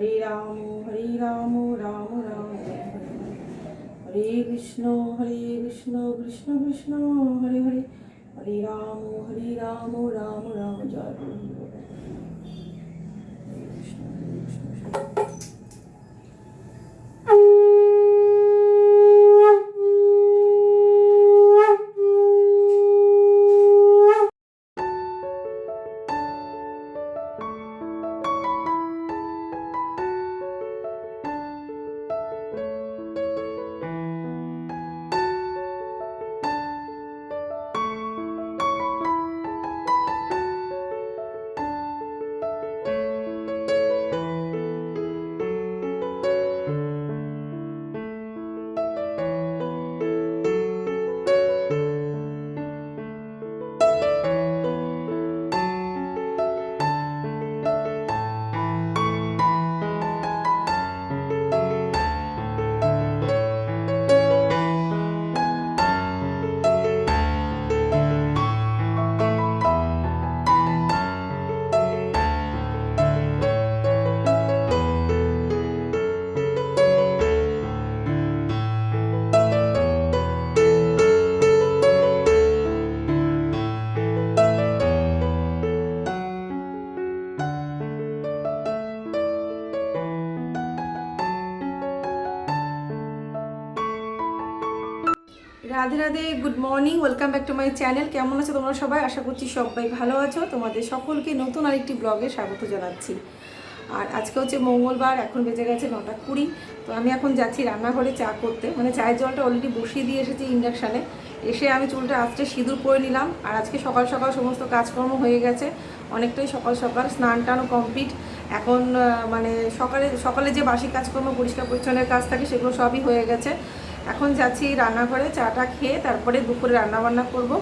Hare Ram Hare Ram Ram Ram. Hare Krishna Hare Krishna Krishna Krishna. Hare Hare Hare Ram Hare Ram Ram Ram. Joy Hare Krishna Krishna. Radhe Radhe good morning welcome back to my channel কেমন আছো তোমরা সবাই? আশা করছি সবাই ভালো আছো। তোমাদের সকলকে নতুন আরেকটি ব্লগে স্বাগত জানাচ্ছি। আর আজকে হচ্ছে মঙ্গলবার, এখন বেজে গেছে নটা কুড়ি। তো আমি এখন যাচ্ছি রান্নাঘরে চা করতে। মানে চায়ের জলটা অলরেডি বসিয়ে দিয়ে এসেছি ইন্ডাকশানে এসে আমি চুলটা আজকে সিঁদুর পরে নিলাম। আর আজকে সকাল সকাল সমস্ত কাজকর্ম হয়ে গেছে। অনেকটাই সকাল সকাল স্নান টানও কমপ্লিট এখন মানে সকালে সকালে যে বাসি কাজকর্ম পরিষ্কার পরিচ্ছন্নের কাজ থাকে, সেগুলো সবই হয়ে গেছে। এখন যাচ্ছি রান্নাঘরে, চাটা খেয়ে তারপরে দুপুরে রান্না বান্না করব।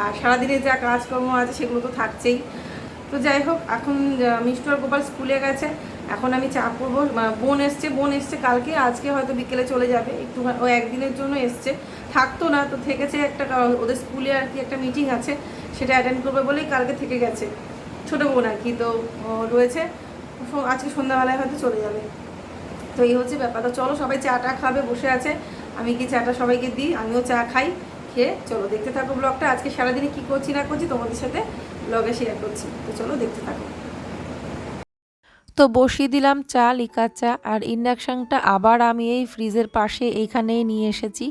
আর সারাদিনে যা কাজকর্ম আছে সেগুলো তো থাকছেই। তো যাই হোক, এখন আর গোপাল স্কুলে গেছে। এখন আমি চা করব। বোন এসছে বোন এসছে কালকে, আজকে হয়তো বিকেলে চলে যাবে। একটু ও একদিনের জন্য এসছে। থাকতো না, তো থেকেছে একটা ওদের স্কুলে আর কি একটা মিটিং আছে, সেটা অ্যাটেন্ড করবে বলেই কালকে থেকে গেছে। ছোটো বোন আর কি, তো রয়েছে। আজকে সন্ধ্যাবেলায় হয়তো চলে যাবে। তো এই হচ্ছে ব্যাপার। তো চলো সবাই চাটা খাবে, বসে আছে। আমি কি চাটা সবাইকে দিই? আমিও চা খাই, খেয়ে চলো দেখতে থাকো ব্লগটা আজকে সারাদিনে কী করছি না করছি তোমাদের সাথে ব্লগে শেয়ার করছি। তো চলো দেখতে থাকো। তো বসিয়ে দিলাম চা, লিকার চা আর ইন্ডাকশানটা আবার আমি এই ফ্রিজের পাশে এইখানেই নিয়ে এসেছি।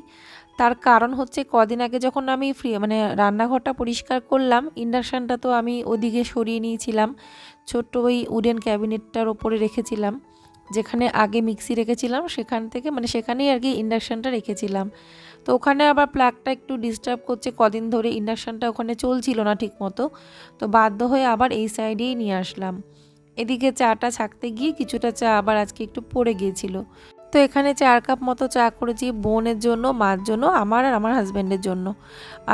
তার কারণ হচ্ছে কদিন আগে যখন আমি ফ্রি মানে রান্নাঘরটা পরিষ্কার করলাম, ইন্ডাকশানটা তো আমি ওদিকে সরিয়ে নিয়েছিলাম। ছোট্ট ওই উডেন ক্যাবিনেটটার ওপরে রেখেছিলাম। যেখানে আগে মিক্সি রেখেছিলাম, সেখান থেকে মানে সেখানেই আর কি ইন্ডাকশানটা রেখেছিলাম। তো ওখানে আবার প্লাগটা একটু ডিস্টার্ব করছে, কদিন ধরে ইন্ডাকশানটা ওখানে চলছিল না ঠিক মতো তো বাধ্য হয়ে আবার এই সাইডেই নিয়ে আসলাম। এদিকে চাটা ছাকতে গিয়ে কিছুটা চা আবার আজকে একটু পড়ে গিয়েছিল। তো এখানে চার কাপ মতো চা করেছি বোনের জন্য, মার জন্য, আমার আর আমার হাজব্যান্ডের জন্য।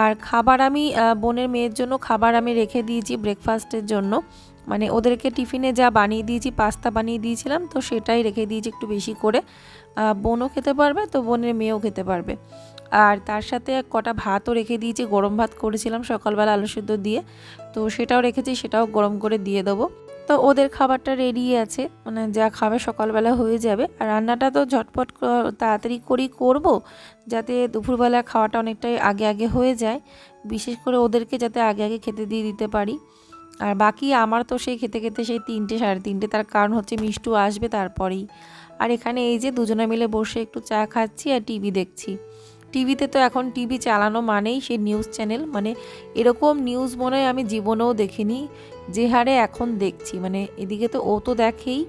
আর খাবার আমি বোনের মেয়ের জন্য খাবার আমি রেখে দিয়েছি ব্রেকফাস্টের জন্য। মানে ওদেরকে টিফিনে যা বানিয়ে দিয়েছি, পাস্তা বানিয়ে দিয়েছিলাম, তো সেটাই রেখে দিয়েছি একটু বেশি করে। বোনও খেতে পারবে, তো বোনের মেয়েও খেতে পারবে। আর তার সাথে কটা ভাতও রেখে দিয়েছি, গরম ভাত করেছিলাম সকালবেলা আলু সেদ্ধ দিয়ে। তো সেটাও রেখেছি, সেটাও গরম করে দিয়ে দেবো। তো ওদের খাবারটা রেডি আছে মানে যা খাবে সকালবেলা হয়ে যাবে। আর রান্নাটা তো ঝটপট তাড়াতাড়ি করেই করব, যাতে দুপুরবেলা খাওয়াটা অনেকটাই আগে আগে হয়ে যায়। বিশেষ করে ওদেরকে যাতে আগে আগে খেতে দিয়ে দিতে পারি। আর বাকি আমার তো সেই খেতে খেতে সেই তিনটে, সাড়ে তিনটে, তার কারণ হচ্ছে মিষ্টু আসবে তারপরেই। আর এখানে এই যে দুজনে মিলে বসে একটু চা খাচ্ছি আর টিভি দেখছি। টিভিতে তো এখন টিভি চালানো মানেই সেই নিউজ চ্যানেল মানে এরকম নিউজ মনে হয় আমি জীবনেও দেখিনি, যে হারে এখন দেখছি। মানে এদিকে তো ও তো দেখেই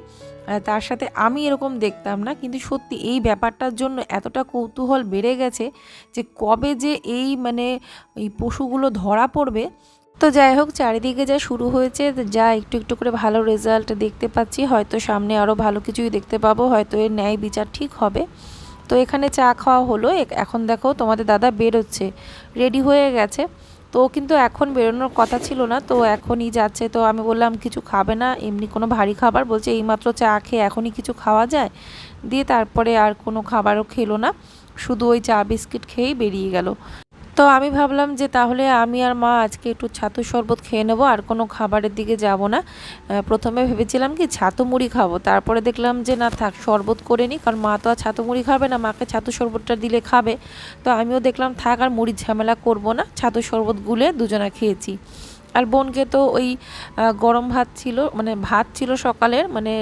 তার সাথে আমি এরকম দেখতাম না, কিন্তু সত্যি এই ব্যাপারটার জন্য এতটা কৌতূহল বেড়ে গেছে যে কবে যে এই মানে এই পশুগুলো ধরা পড়বে তো যাই হোক, চারিদিকে যা শুরু হয়েছে, যা একটু একটু করে ভালো রেজাল্ট দেখতে পাচ্ছি। হয়তো সামনে আরও ভালো কিছুই দেখতে পাবো, হয়তো এর ন্যায় বিচার ঠিক হবে। তো এখানে চা খাওয়া হলো। এখন দেখো, তোমাদের দাদা বেরোচ্ছে। রেডি হয়ে গেছে। তো কিন্তু এখন বেরোনোর কথা ছিল না, তো এখনই যাচ্ছে। তো আমি বললাম, কিছু খাবে না, এমনি কোনো ভারী খাবার? বলছে, এইমাত্র চা খেয়ে এখনই কিছু খাওয়া যায়? দিয়ে তারপরে আর কোনো খাবারও খেলো না। শুধু ওই চা বিস্কিট খেয়েই বেরিয়ে গেল। তো আমি ভাবলাম যে তাহলে আমি আর মা আজকে একটু ছাতু শরবত খেয়ে নেব, আর কোনো খাবারের দিকে যাব না। প্রথমে ভেবেছিলাম কি ছাতু মুড়ি খাব, তারপরে দেখলাম যে না থাক, শরবত করে নিই কারণ মা তো আর ছাতু মুড়ি খাবে না, মাকে ছাতু শরবতটা দিলে খাবে। তো আমিও দেখলাম থাক, আর মুড়ির ঝামেলা করব না, ছাতু শরবত গুলে দুজনা খেয়েছি। আর বোনকে তো ওই গরম ভাত ছিল মানে ভাত ছিল সকালের মানে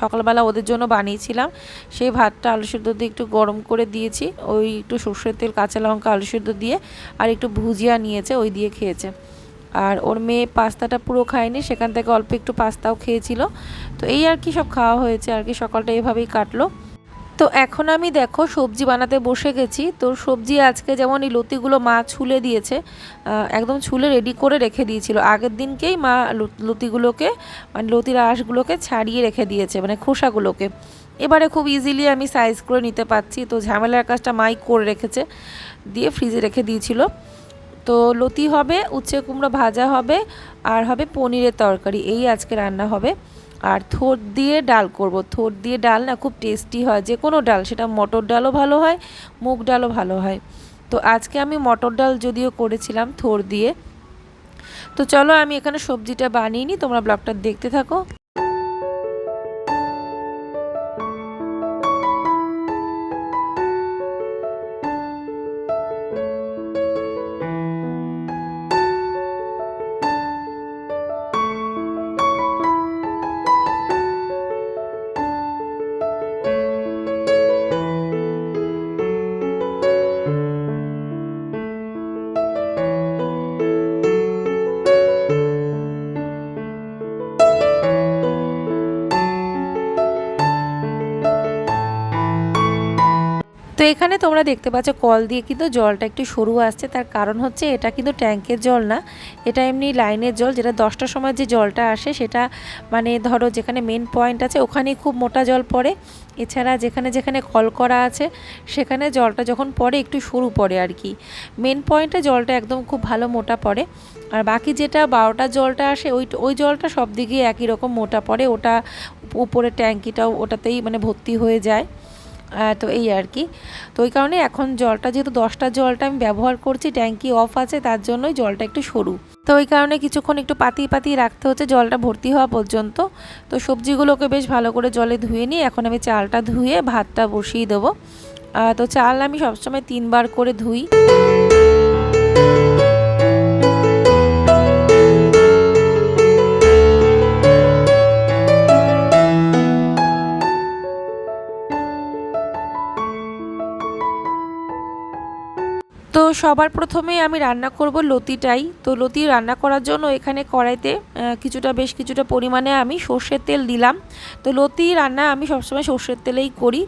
সকালবেলা ওদের জন্য বানিয়েছিলাম। সেই ভাতটা আলু সিদ্ধ দিয়ে একটু গরম করে দিয়েছি, ওই একটু সর্ষের তেল, কাঁচা লঙ্কা আলু সিদ্ধ দিয়ে, আর একটু ভুজিয়া নিয়েছে, ওই দিয়ে খেয়েছে। আর ওর মেয়ে পাস্তাটা পুরো খায়নি, সেখান থেকে অল্প একটু পাস্তাও খেয়েছিল। তো এই আর কি সব খাওয়া হয়েছে, আর কি সকালটা এভাবেই কাটলো। তো এখন আমি দেখো সবজি বানাতে বসে গেছি। তো সবজি আজকে যেমন এই লতিগুলো মা ছুলে দিয়েছে একদম ছুলে রেডি করে রেখে দিয়েছিল। আগের দিনকেই মা লত- লতিগুলোকে মানে লতির আঁশগুলোকে ছাড়িয়ে রেখে দিয়েছে মানে খোসাগুলোকে। এবারে খুব ইজিলি আমি সাইজ করে নিতে পারছি। তো ঝামেলার কাজটা মাই করে রেখেছে, দিয়ে ফ্রিজে রেখে দিয়েছিল। তো লতি হবে, উচ্ছে কুমড়ো ভাজা হবে, আর হবে পনিরের তরকারি। এই আজকে রান্না হবে। আর থোর দিয়ে ডাল করব। থোর দিয়ে ডাল না খুব টেস্টি হয়। যে কোনো ডাল, সেটা মটর ডালও ভালো হয়, মুগ ডালও ভালো হয়। তো আজকে আমি মটর ডাল যদিও করেছিলাম থোর দিয়ে। তো চলো আমি এখানে সবজিটা বানিয়ে নিই, তোমরা ব্লগটা দেখতে থাকো। তো এখানে তোমরা দেখতে পাচ্ছ কল দিয়ে কিন্তু জলটা একটু সরু আসছে। তার কারণ হচ্ছে এটা কিন্তু ট্যাঙ্কের জল না। এটা এমনি লাইনের জল, যেটা দশটার সময় যে জলটা আসে সেটা মানে ধরো যেখানে মেন পয়েন্ট আছে ওখানেই খুব মোটা জল পড়ে। এছাড়া যেখানে যেখানে কল করা আছে সেখানে জলটা যখন পড়ে একটু সরু পড়ে আর কি। মেন পয়েন্টে জলটা একদম খুব ভালো মোটা পড়ে। আর বাকি যেটা বারোটার জলটা আসে ওই ওই জলটা সব দিকে একই রকম মোটা পড়ে। ওটা উপরে ট্যাঙ্কিটাও ওটাতেই মানে ভর্তি হয়ে যায়। তো এই আর কি। তো ওই কারণে এখন জলটা যেহেতু দশটা জলটা আমি ব্যবহার করছি, ট্যাঙ্কি অফ আছে, তার জন্যই জলটা একটু সরু। তো ওই কারণে কিছুক্ষণ একটু পাতিয়ে পাতি রাখতে হচ্ছে, জলটা ভর্তি হওয়া পর্যন্ত। তো সবজিগুলোকে বেশ ভালো করে জলে ধুয়ে নিই এখন আমি চালটা ধুয়ে ভাতটা বসিয়ে দেবো। তো চাল আমি সবসময় তিনবার করে ধুই। তো সবার প্রথমে আমি রান্না করব লতিটাই। তো লতি রান্না করার জন্য এখানে কড়াইতে কিছুটা বেশ কিছুটা পরিমাণে আমি সর্ষের তেল দিলাম। তো লতি রান্না আমি সবসময় সর্ষের তেলেই করি।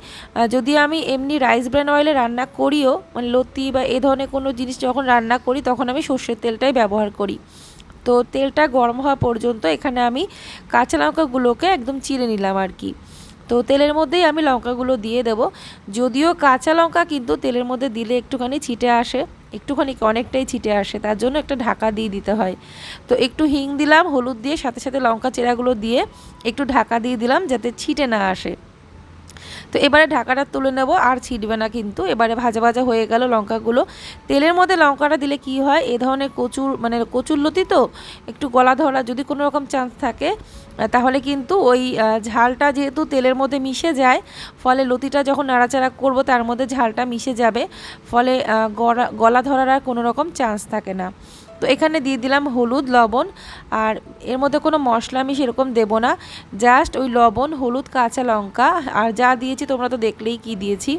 যদি আমি এমনি রাইস ব্র্যান অয়েলে রান্না করিও মানে লতি বা এ ধরনের কোনো জিনিস যখন রান্না করি, তখন আমি সর্ষের তেলটাই ব্যবহার করি। তো তেলটা গরম হওয়া পর্যন্ত এখানে আমি কাঁচা লঙ্কাগুলোকে একদম চিড়ে নিলাম আর কি। তো তেলের মধ্যেই আমি লঙ্কাগুলো দিয়ে দেব। যদিও কাঁচা লঙ্কা কিন্তু তেলের মধ্যে দিলে একটুখানি ছিটে আসে, একটুখানি অনেকটাই ছিটে আসে, তার জন্য একটা ঢাকা দিয়ে দিতে হয়। তো একটু হিং দিলাম, হলুদ দিয়ে সাথে সাথে লঙ্কা চেরাগুলো দিয়ে একটু ঢাকা দিয়ে দিলাম যাতে ছিটে না আসে। তো এবারে ঢাকাটা তুলে নেব, আর ছিটবে না কিন্তু। এবারে ভাজা ভাজা হয়ে গেল লঙ্কাগুলো। তেলের মধ্যে লঙ্কাটা দিলে কি হয়, এ ধরনের কচুর মানে কচুর লতি তো, একটু গলা ধরা যদি কোনো রকম চান্স থাকে তাহলে কিন্তু ওই ঝালটা যেহেতু তেলের মধ্যে মিশে যায়, ফলে লতিটা যখন নাড়াচাড়া করব তার মধ্যে ঝালটা মিশে যাবে, ফলে গলা ধরার আর কোনো রকম চান্স থাকে না। তো এখানে দিয়ে দিলাম হলুদ, লবণ, আর এর মধ্যে কোনো মশলা আমি সেরকম দেবো না জাস্ট ওই লবণ, হলুদ, কাঁচা লঙ্কা, আর যা দিয়েছি তোমরা তো দেখলেই কি দিয়েছি।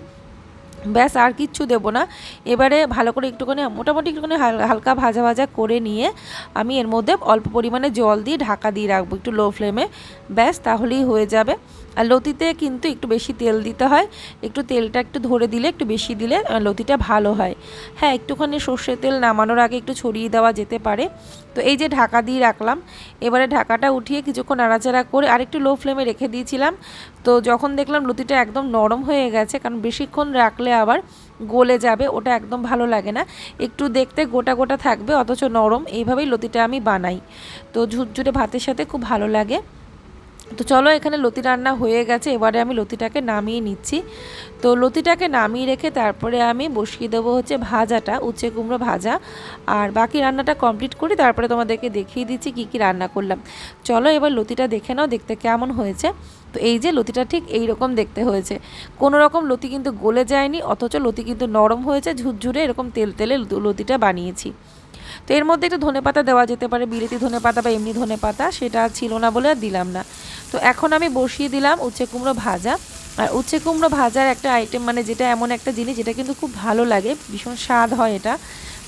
ব্যাস আর কিচ্ছু দেবো না। এবারে ভালো করে একটুখানি, মোটামুটি একটুখানি হাল- হালকা ভাজা ভাজা করে নিয়ে আমি এর মধ্যে অল্প পরিমাণে জল দিয়ে ঢাকা দিয়ে রাখব একটু লো ফ্লেমে ব্যাস তাহলেই হয়ে যাবে। আর লতিতে কিন্তু একটু বেশি তেল দিতে হয়। একটু তেলটা একটু ধরে দিলে, একটু বেশি দিলে লতিটা ভালো হয়। হ্যাঁ একটুখানি সর্ষের তেল নামানোর আগে একটু ছড়িয়ে দেওয়া যেতে পারে। তো এই যে ঢাকা দিয়ে রাখলাম। এবারে ঢাকাটা উঠিয়ে কিছুক্ষণ নাড়াচাড়া করে আরেকটু লো ফ্লেমে রেখে দিয়েছিলাম। তো যখন দেখলাম লুতিটা একদম নরম হয়ে গেছে, কারণ বেশিক্ষণ রাখলে আবার গলে যাবে, ওটা একদম ভালো লাগে না। একটু দেখতে গোটা গোটা থাকবে, অথচ নরম। এইভাবেই লতিটা আমি বানাই। তো ঝুটঝুটে ভাতের সাথে খুব ভালো লাগে। তো চলো এখানে লতি রান্না হয়ে গেছে, এবারে আমি লতিটাকে নামিয়ে নিচ্ছি। তো লতিটাকে নামিয়ে রেখে তারপরে আমি বসিয়ে দেবো হচ্ছে ভাজাটা, উচ্ছে কুমড়ো ভাজা। আর বাকি রান্নাটা কমপ্লিট করি তারপরে তোমাদেরকে দেখিয়ে দিচ্ছি কি কি রান্না করলাম। চলো এবার লতিটা দেখে নাও, দেখতে কেমন হয়েছে। তো এই যে লতিটা ঠিক এই রকম দেখতে হয়েছে। কোনো রকম লতি কিন্তু গলে যায়নি, অথচ লতি কিন্তু নরম হয়েছে, ঝুরঝুরে এরকম তেল তেলে লতিটা বানিয়েছি। তো এর মধ্যে একটু ধনে পাতা দেওয়া যেতে পারে, বিলেতি ধনে পাতা বা এমনি ধনে পাতা, সেটা ছিল না বলে আর দিলাম না। তো এখন আমি বসিয়ে দিলাম উচ্ছে কুমড়ো ভাজা। আর উচ্ছে কুমড়ো ভাজার একটা আইটেম মানে যেটা এমন একটা জিনিস যেটা কিন্তু খুব ভালো লাগে, ভীষণ স্বাদ হয় এটা।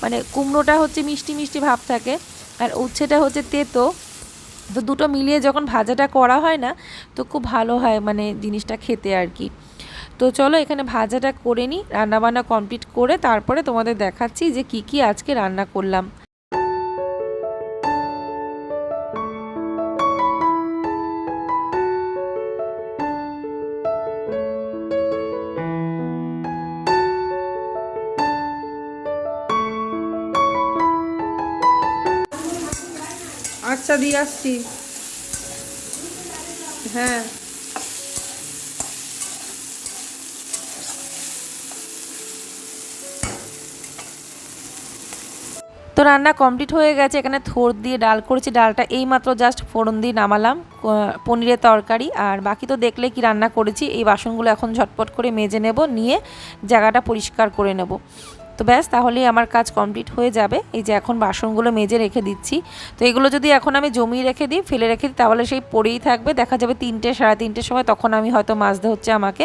মানে কুমড়োটা হচ্ছে মিষ্টি মিষ্টি ভাব থাকে, আর উচ্ছেটা হচ্ছে তেতো। তো দুটো মিলিয়ে যখন ভাজাটা করা হয় না, তো খুব ভালো হয় মানে জিনিসটা খেতে আর কি। তো চলো এখানে ভাজাটা করে নিই, রান্নাবান্না কমপ্লিট করে তারপরে তোমাদের দেখাচ্ছি যে কি কি আজকে রান্না করলাম। আচ্ছা দিয়ে আসছি। হ্যাঁ। তো রান্না কমপ্লিট হয়ে গেছে, এখানে থোর দিয়ে ডাল করেছি। ডালটা এইমাত্র জাস্ট ফোড়ন দিয়ে নামালাম পনিরের তরকারি। আর বাকি তো দেখলে কি রান্না করেছি, এই বাসনগুলো এখন ঝটপট করে মেজে নেব, নিয়ে জায়গাটা পরিষ্কার করে নেব। তো ব্যাস, তাহলেই আমার কাজ কমপ্লিট হয়ে যাবে। এই যে এখন বাসনগুলো মেজে রেখে দিচ্ছি। তো এগুলো যদি এখন আমি জমিয়ে রেখে দিই, ফেলে রেখে দিই, তাহলে সেই পড়েই থাকবে। দেখা যাবে তিনটে, সাড়ে তিনটের সময় তখন আমি হয়তো মাজতে হচ্ছে আমাকে।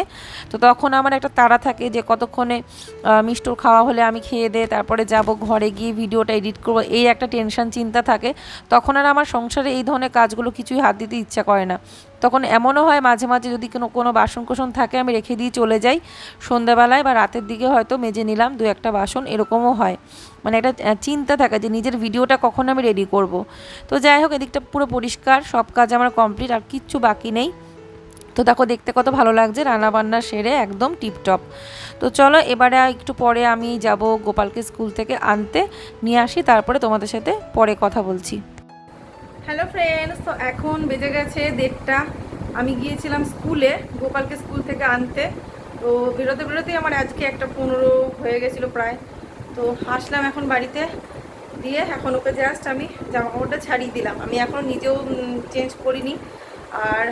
তো তখন আমার একটা তাড়া থাকে যে কতক্ষণে মিষ্টর খাওয়া হলে আমি খেয়ে দে তারপরে যাব ঘরে গিয়ে ভিডিওটা এডিট করব। এই একটা টেনশন, চিন্তা থাকে। তখন আর আমার সংসারে এই ধরনের কাজগুলো কিছুই হাত দিতে ইচ্ছা করে না। তখন এমনও হয় মাঝে মাঝে যদি কোনো কোনো বাসন কোসন থাকে, আমি রেখে দিয়ে চলে যাই। সন্ধ্যাবেলায় বা রাতের দিকে হয়তো মেজে নিলাম দু একটা বাসন, এরকমও হয়। মানে একটা চিন্তা থাকে যে নিজের ভিডিওটা কখন আমি রেডি করব। তো যাই হোক, এদিকটা পুরো পরিষ্কার, সব কাজ আমার কমপ্লিট আর কিচ্ছু বাকি নেই। তো দেখো, দেখতে কত ভালো লাগছে রান্না বান্না সেরে একদম টিপটপ তো চলো, এবারে একটু পরে আমি যাব গোপালকে স্কুল থেকে আনতে, নিয়ে আসি, তারপরে তোমাদের সাথে পরে কথা বলছি। হ্যালো ফ্রেন্ডস তো এখন বেজে গেছে দেড়টা। আমি গিয়েছিলাম স্কুলে, গোপালকে স্কুল থেকে আনতে। তো বেরোতে বেরোতেই আমার আজকে একটা পনেরো হয়ে গেছিল প্রায়। তো আসলাম এখন বাড়িতে দিয়ে এখন ওকে জাস্ট আমি জামা কাপড়টা ছাড়িয়ে দিলাম। আমি এখন নিজেও চেঞ্জ করিনি। আর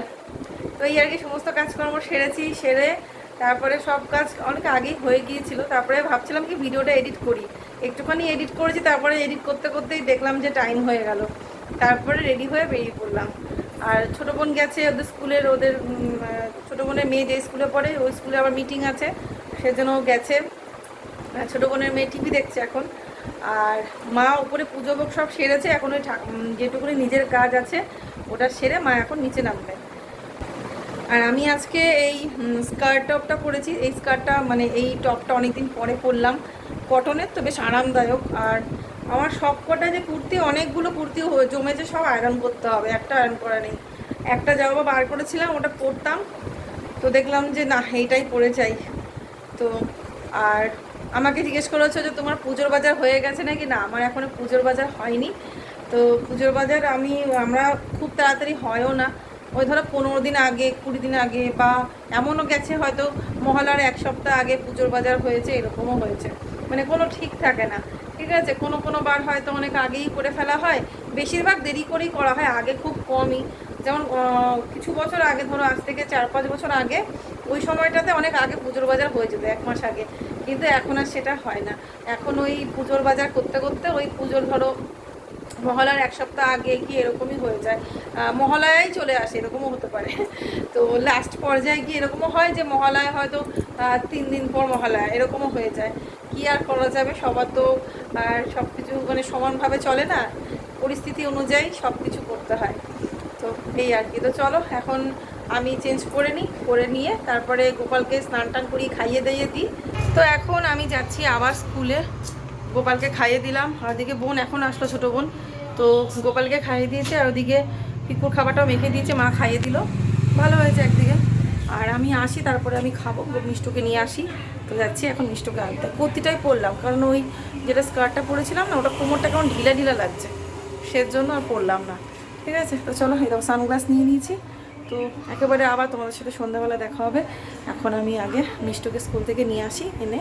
তো এই আর কি সমস্ত কাজকর্ম সেরেছি, সেরে তারপরে সব কাজ অনেক আগেই হয়ে গিয়েছিল। তারপরে ভাবছিলাম কি ভিডিওটা এডিট করি। একটুখানি এডিট করেছি, তারপরে এডিট করতে করতেই দেখলাম যে টাইম হয়ে গেল। তারপরে রেডি হয়ে বেরিয়ে পড়লাম। আর ছোটো বোন গেছে ওদের স্কুলের, ওদের ছোটো বোনের মেয়ে যে স্কুলে পড়ে, ওই স্কুলে আবার মিটিং আছে, সেজন্য গেছে। ছোটো বোনের মেয়ে টিভি দেখছে এখন। আর মা উপরে পুজো ভোগ সব সেরেছে, এখন ওই যেটুকুনি নিজের কাজ আছে, ওটা সেরে মা এখন নিচে নামবে। আর আমি আজকে এই স্কার্ট টপটা পরেছি। এই স্কার্টটা মানে এই টপটা অনেকদিন পরে পরলাম। কটনের তো বেশ আরামদায়ক। আর আমার সব কটা যে কুর্তি, অনেকগুলো কুর্তি জমেছে, সব আয়রন করতে হবে, একটা আয়রন করা নেই। একটা জামা বার করেছিলাম, ওটা পরতাম, তো দেখলাম যে না, এইটাই পরে চাই তো, আর আমাকে জিজ্ঞেস করেছ যে তোমার পুজোর বাজার হয়ে গেছে নাকি? না, আমার এখনও পুজোর বাজার হয়নি। তো পুজোর বাজার আমি, আমরা খুব তাড়াতাড়ি হয়ও না। ওই ধরো পনেরো দিন আগে, কুড়ি দিন আগে, বা এমনও গেছে হয়তো মহলার এক সপ্তাহ আগে পুজোর বাজার হয়েছে, এরকমও হয়েছে। মানে কোনো ঠিক থাকে না। ঠিক আছে? কোনো কোনো বার হয়তো অনেক আগেই করে ফেলা হয়। বেশিরভাগ দেরি করেই করা হয়, আগে খুব কমই। যেমন কিছু বছর আগে, ধরো আজ থেকে চার পাঁচ বছর আগে, ওই সময়টাতে অনেক আগে পুজোর বাজার হয়ে যেত, এক মাস আগে। কিন্তু এখন আর সেটা হয় না। এখন ওই পুজোর বাজার করতে করতে ওই পুজোর, ধরো মহালয়ার এক সপ্তাহ আগে কি এরকমই হয়ে যায়। আহ, মহালয়াই চলে আসে এরকমও হতে পারে। তো লাস্ট পর্যায়ে গিয়ে এরকমও হয় যে মহালয়া হয়তো তিন দিন পর মহালয়া এরকমও হয়ে যায়। কি আর করা যাবে? সবার তো আর সব কিছু মানে সমানভাবে চলে না। পরিস্থিতি অনুযায়ী সব কিছু করতে হয়। তো এই আর কি। তো চলো এখন আমি চেঞ্জ করে নিই করে নিয়ে তারপরে গোপালকে স্নান টান করিয়ে খাইয়ে দিয়ে দিই। তো এখন আমি যাচ্ছি আবার স্কুলে গোপালকে খাইয়ে দিলাম। আর ওদিকে বোন এখন আসলো ছোটো বোন। তো গোপালকে খাইয়ে দিয়েছে আর ওদিকে পিকুর খাবারটাও মেখে দিয়েছে, মা খাইয়ে দিল। ভালো হয়েছে একদিকে। আর আমি আসি, তারপরে আমি খাব। মিষ্টকে নিয়ে আসি। তো যাচ্ছি এখন মিষ্টকে আনতে। কুর্তিটাই পরলাম, কারণ ওই যেটা স্কার্টটা পরেছিলাম না, ওটা কোমরটা কেমন ঢিলা ঢিলা লাগছে। সেজন্য আর পরলাম না। ঠিক আছে? তো চলো দেখো সানগ্লাস নিয়ে নিয়েছি। তো একেবারে আবার তোমাদের সাথে সন্ধ্যাবেলা দেখা হবে। এখন আমি আগে মিষ্টকে স্কুল থেকে নিয়ে আসি, এনে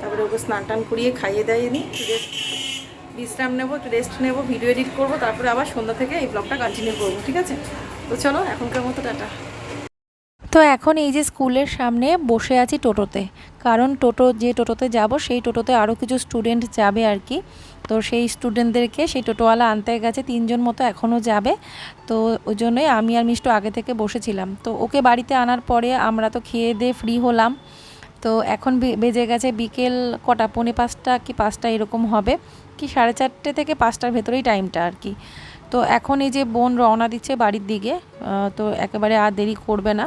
তারপরে ওকে স্নান টান করিয়ে খাইয়ে একটু রেস্ট বিশ্রাম নেব, একটু রেস্ট নেব ভিডিও এডিট করব, তারপরে আবার সন্ধ্যা থেকে এই ব্লগটা কন্টিনিউ করব, ঠিক আছে? তো চলো, এখনকার মতো টাটা। তো এখন এই যে স্কুলের সামনে বসে আছি টোটোতে, কারণ টোটো, যে টোটোতে যাব, সেই টোটোতে আরও কিছু স্টুডেন্ট যাবে আর কি। তো সেই স্টুডেন্টদেরকে সেই টোটোওয়ালা আনতে গেছে, তিনজন মতো এখনও যাবে। তো ওই জন্যই আমি আর মিষ্টু আগে থেকে বসেছিলাম। তো ওকে বাড়িতে আনার পরে আমরা তো খেয়ে দিয়ে ফ্রি হলাম। তো এখন বেজে গেছে বিকেল কটা? পৌনে পাঁচটা কি পাঁচটা এরকম হবে। কি সাড়ে চারটে থেকে পাঁচটার ভেতরেই টাইমটা আর কি। তো এখন এই যে বোন রওনা দিচ্ছে বাড়ির দিকে তো একেবারে আর দেরি করবে না।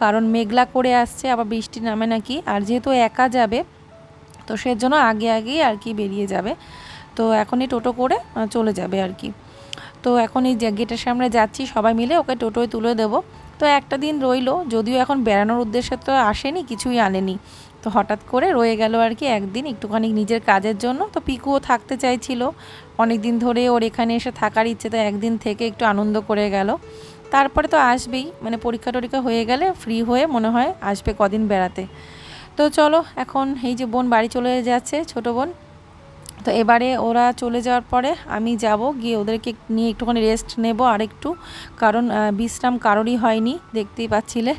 কারণ মেঘলা করে আসছে, আবার বৃষ্টি নামে নাকি। আর যেহেতু একা যাবে, তো সেজন্য আগে আগেই আর কি বেরিয়ে যাবে। তো এখনই টোটো করে চলে যাবে আর কি। তো এখন এই গেটের সামনে যাচ্ছি সবাই মিলে, ওকে টোটোয় তুলে দেব। তো একটা দিন রইল, যদিও এখন বেড়ানোর উদ্দেশ্যে তো আসেনি, কিছুই আনেনি। তো হঠাৎ করে রয়ে গেল আর কি একদিন, একটুখানি নিজের কাজের জন্য। তো পিকুও থাকতে চাইছিল অনেক দিন ধরে ওর এখানে এসে থাকার ইচ্ছে তো একদিন থেকে একটু আনন্দ করে গেল। তারপরে তো আসবেই মানে পরীক্ষা টরীক্ষা হয়ে গেলে ফ্রি হয়ে মনে হয় আসবে কদিন বেড়াতে। তো চলো, এখন এই যে বোন বাড়ি চলে যাচ্ছে, ছোট বোন। তো এবারে ওরা চলে যাওয়ার পরে আমি যাব, গিয়ে ওদেরকে নিয়ে একটুখানি রেস্ট নেব আর একটু কারণ বিশ্রাম কারোরই হয়নি, দেখতেই পাচ্ছিলে।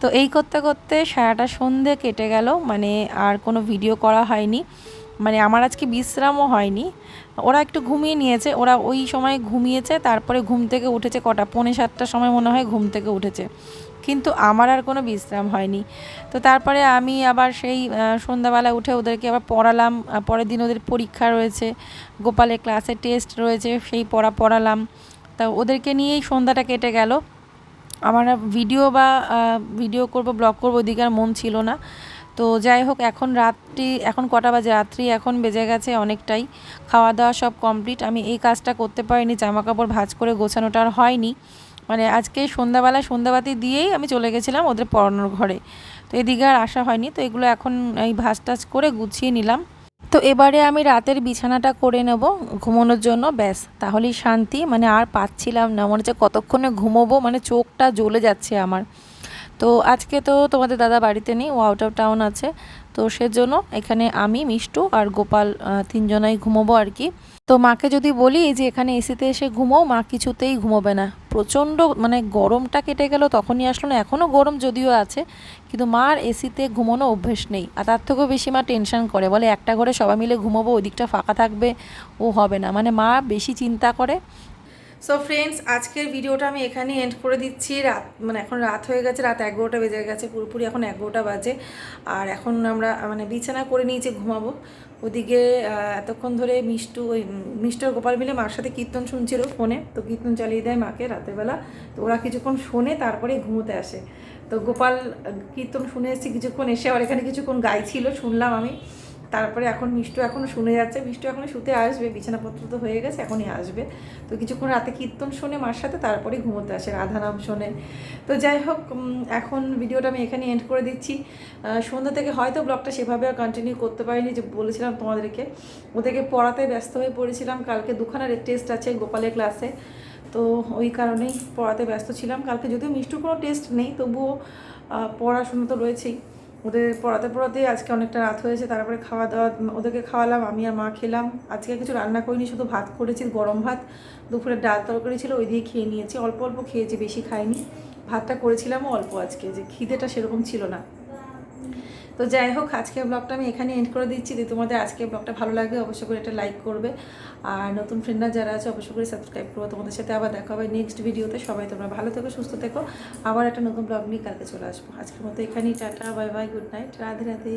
তো এই করতে করতে সারাটা সন্ধে কেটে গেল মানে আর কোনো ভিডিও করা হয়নি। মানে আমার আজকে বিশ্রামও হয়নি। ওরা একটু ঘুমিয়ে নিয়েছে, ওরা ওই সময় ঘুমিয়েছে, তারপরে ঘুম থেকে উঠেছে কটা? পৌনে সাতটার সময় মনে হয় ঘুম থেকে উঠেছে। কিন্তু আমার আর কোনো বিশ্রাম হয়নি। তো তারপরে আমি আবার সেই সন্ধ্যাবেলা উঠে ওদেরকে আবার পড়ালাম। পরের দিন ওদের পরীক্ষা রয়েছে, গোপালের ক্লাসে টেস্ট রয়েছে, সেই পড়া পড়ালাম। তা ওদেরকে নিয়েই সন্ধ্যাটা কেটে গেল। আমার ভিডিও বা ভিডিও করব, ব্লগ করব ওদিকে আর মন ছিল না। তো যাই হোক, এখন রাত্রি, এখন কটা বাজে? রাত্রি এখন বেজে গেছে অনেকটাই। খাওয়া দাওয়া সব কমপ্লিট। আমি এই কাজটা করতে পারিনি জামা কাপড় ভাঁজ করে গোছানোটা আর হয়নি। মানে আজকে সন্ধ্যাবেলা সন্ধ্যাবাতি দিয়েই আমি চলে গেছিলাম ওদের পড়ানোর ঘরে। তো এদিকে আর আসা হয়নি, তো এগুলো এখন এই ভাঁজ টাজ করে গুছিয়ে নিলাম। তো এবারে আমি রাতের বিছানাটা করে নেব ঘুমানোর জন্য, ব্যাস। তাহলেই শান্তি মানে আর পাচ্ছিলাম না, মনে হচ্ছে কতক্ষণে ঘুমোবো মানে চোখটা জ্বলে যাচ্ছে আমার। তো আজকে তো তোমাদের দাদা বাড়িতে নেই, ও আউট অফ টাউন আছে তো সেজন্য এখানে আমি, মিষ্টু আর গোপাল তিনজনাই ঘুমোবো আর কি। তো মাকে যদি বলি যে এখানে এসিতে এসে ঘুমোও, মা কিছুতেই ঘুমোবে না। প্রচণ্ড মানে গরমটা কেটে গেল, তখনই আসলো না। এখনও গরম যদিও আছে, কিন্তু মার এসিতে ঘুমানো অভ্যেস নেই। আর তার থেকেও বেশি মা টেনশন করে, বলে একটা ঘরে সবাই মিলে ঘুমোবো ওই দিকটা ফাঁকা থাকবে, ও হবে না। মানে মা বেশি চিন্তা করে সো ফ্রেন্ডস আজকের ভিডিওটা আমি এখানে এন্ড করে দিচ্ছি। রাত মানে এখন রাত হয়ে গেছে, রাত এগারোটা বেজে গেছে, পুরোপুরি এখন এগারোটা বাজে। আর এখন আমরা মানে বিছানা করে নিয়েছি, ঘুমাবো। ওদিকে এতক্ষণ ধরে মিষ্টু, ওই আর গোপাল মিলে মার সাথে কীর্তন শুনছিল ফোনে। তো কীর্তন চালিয়ে দেয় মাকে রাতের বেলা। তো ওরা কিছুক্ষণ শোনে, তারপরে ঘুমোতে আসে। তো গোপাল কীর্তন শুনে এসেছি কিছুক্ষণ এসে আবার এখানে কিছুক্ষণ গাইছিল, শুনলাম আমি। তারপরে এখন মিষ্টু এখনও শুনে যাচ্ছে। মিষ্টু এখনও শুতে আসবে, বিছানাপত্র তো হয়ে গেছে, এখনই আসবে। তো কিছুক্ষণ রাতে কীর্তন শোনে মার সাথে, তারপরে ঘুমোতে আসে রাধা নাম শোনে। তো যাই হোক এখন ভিডিওটা আমি এখানে এন্ড করে দিচ্ছি। সন্ধ্যা থেকে হয়তো ব্লগটা সেভাবে আর কন্টিনিউ করতে পারিনি, যে বলেছিলাম তোমাদেরকে। ওদেরকে পড়াতে ব্যস্ত হয়ে পড়েছিলাম। কালকে দুখানার টেস্ট আছে গোপালের ক্লাসে তো ওই কারণেই পড়াতে ব্যস্ত ছিলাম। কালকে যদিও মিষ্টুর কোনো টেস্ট নেই, তবুও পড়াশোনা তো রয়েছেই। ওদের পড়াতে পড়াতেই আজকে অনেকটা রাত হয়েছে তারপরে খাওয়া দাওয়া, ওদেরকে খাওয়ালাম, আমি আর মা খেলাম। আজকে কিছু রান্না করিনি, শুধু ভাত করেছি, গরম ভাত, দুপুরে ডাল তরকারি ছিল, ওই দিয়ে খেয়ে নিয়েছি। অল্প অল্প খেয়েছি, বেশি খাইনি। ভাতটা করেছিলামও অল্প আজকে, যে খিদেটা সেরকম ছিল না। তো যাই হোক, আজকের ব্লগটা আমি এখানে এন্ড করে দিচ্ছি। যদি তোমাদের আজকের ব্লগটা ভালো লাগে, অবশ্যই করে এটা লাইক করবে। আর নতুন ফ্রেন্ডরা যারা আছে, অবশ্যই করে সাবস্ক্রাইব করব তোমাদের সাথে আবার দেখা হবে নেক্সট ভিডিওতে সবাই তোমরা ভালো থেকো, সুস্থ থেকো। আবার একটা নতুন ব্লগ নিয়ে কালকে চলে আসব। আজকের মতো এখানেই, tata bye bye good night Radhe Radhe.